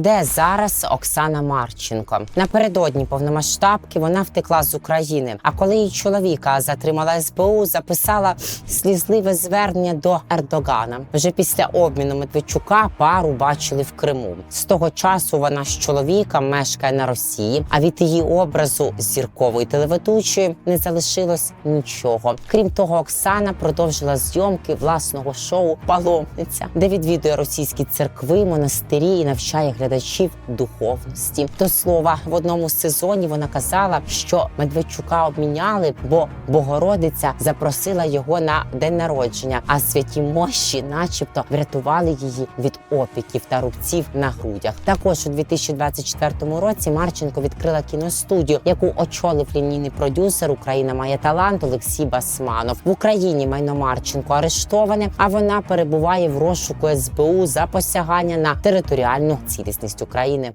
Де зараз Оксана Марченко? Напередодні повномасштабки вона втекла з України. А коли її чоловіка затримала СБУ, записала слізливе звернення до Ердогана. Вже після обміну Медведчука пару бачили в Криму. З того часу вона з чоловіком мешкає на Росії. А від її образу зіркової телеведучої не залишилось нічого. Крім того, Оксана продовжила зйомки власного шоу Паломниця, де відвідує російські церкви, монастирі і навчає глядачів духовності. До слова, в одному з сезонів вона казала, що Медведчука обміняли, бо Богородиця запросила його на день народження, а святі мощі, начебто, врятували її від опіків та рубців на грудях. Також у 2024 році Марченко відкрила кіностудію, яку очолив лінійний продюсер Україна має талант Олексій Басманов. В Україні майно Марченко арештоване, а вона перебуває в розшуку СБУ за посягання на територіальну цілісність України.